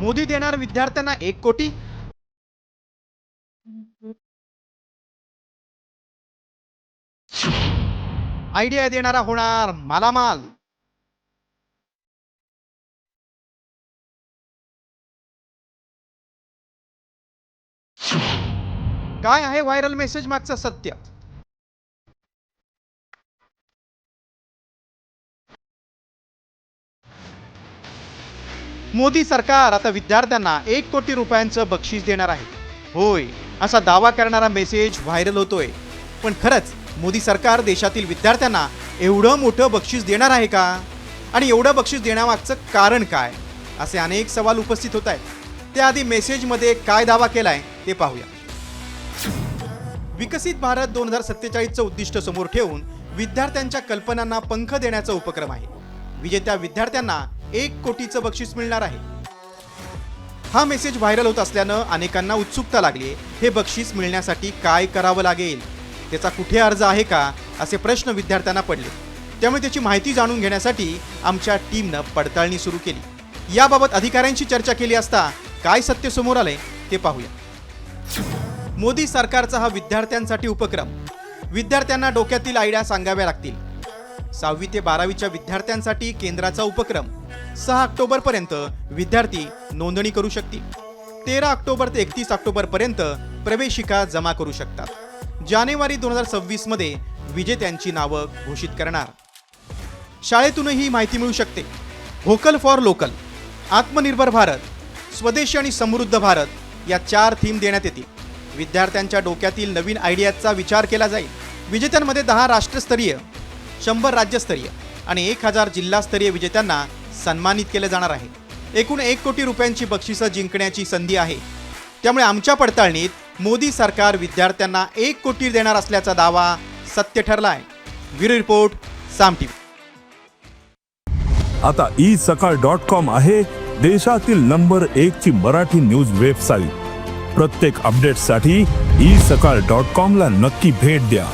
मोदी देणार विद्यार्थ्यांना एक कोटी? आयडिया देणारा होणार मालामाल. काय आहे व्हायरल मेसेज मागचं सत्य? मोदी सरकार आता विद्यार्थ्यांना एक कोटी रुपयांचं बक्षीस देणार आहे. होय असा दावा करणारा मेसेज व्हायरल होतोय. पण खरंच मोदी सरकार देशातील विद्यार्थ्यांना एवढं मोठं बक्षीस देणार आहे का? आणि एवढं बक्षीस देण्यामागचं कारण काय? असे अनेक सवाल उपस्थित होत आहेत. त्याआधी मेसेजमध्ये काय दावा केलाय ते पाहूया. विकसित भारत दोन हजार सत्तेचाळीसचं उद्दिष्ट समोर ठेवून विद्यार्थ्यांच्या कल्पनांना पंख देण्याचा उपक्रम आहे. विजेत्या विद्यार्थ्यांना एक कोटीचं बक्षीस मिळणार आहे. हा मेसेज व्हायरल होत असल्यानं अनेकांना उत्सुकता लागली हे बक्षीस मिळण्यासाठी काय करावं लागेल? त्याचा कुठे अर्ज आहे का? असे प्रश्न विद्यार्थ्यांना पडले. त्यामुळे त्याची माहिती जाणून घेण्यासाठी आमच्या टीमनं पडताळणी सुरू केली. याबाबत अधिकाऱ्यांशी चर्चा केली असता काय सत्य समोर आले ते पाहूया. मोदी सरकारचा हा विद्यार्थ्यांसाठी उपक्रम. विद्यार्थ्यांना डोक्यातील आयडिया सांगाव्या लागतील. सहावी ते बारावीच्या विद्यार्थ्यांसाठी केंद्राचा उपक्रम. सहा ऑक्टोबर पर्यंत विद्यार्थी नोंदणी करू शकतील. तेरा ऑक्टोबर ते एकतीस ऑक्टोबर पर्यंत प्रवेशिका जमा करू शकतात. जानेवारी दोन हजार सव्वीसमध्ये विजेत्यांची नावं घोषित करणार. शाळेतूनही ही माहिती मिळू शकते. व्होकल फॉर लोकल आत्मनिर्भर भारत स्वदेशी आणि समृद्ध भारत या चार थीम देण्यात येतील. विद्यार्थ्यांच्या डोक्यातील नवीन आयडियाचा विचार केला जाईल. विजेत्यांमध्ये दहा राष्ट्रस्तरीय शंभर राज्यस्तरीय आणि एक हजार जिल्हास्तरीय विजेत्यांना सन्मानित केलं जाणार आहे. एकूण एक कोटी रुपयांची बक्षिसं जिंकण्याची संधी आहे. त्यामुळे आमच्या पडताळणीत मोदी सरकार विद्यार्थ्यांना एक कोटी देणार असल्याचा दावा सत्य ठरला आहे. Bureau report Saam TV. आता ई सकाळ डॉट कॉम आहे देशातील नंबर एक ची मराठी न्यूज वेबसाईट. प्रत्येक अपडेटसाठी ई सकाळ डॉट कॉम ला नक्की भेट द्या.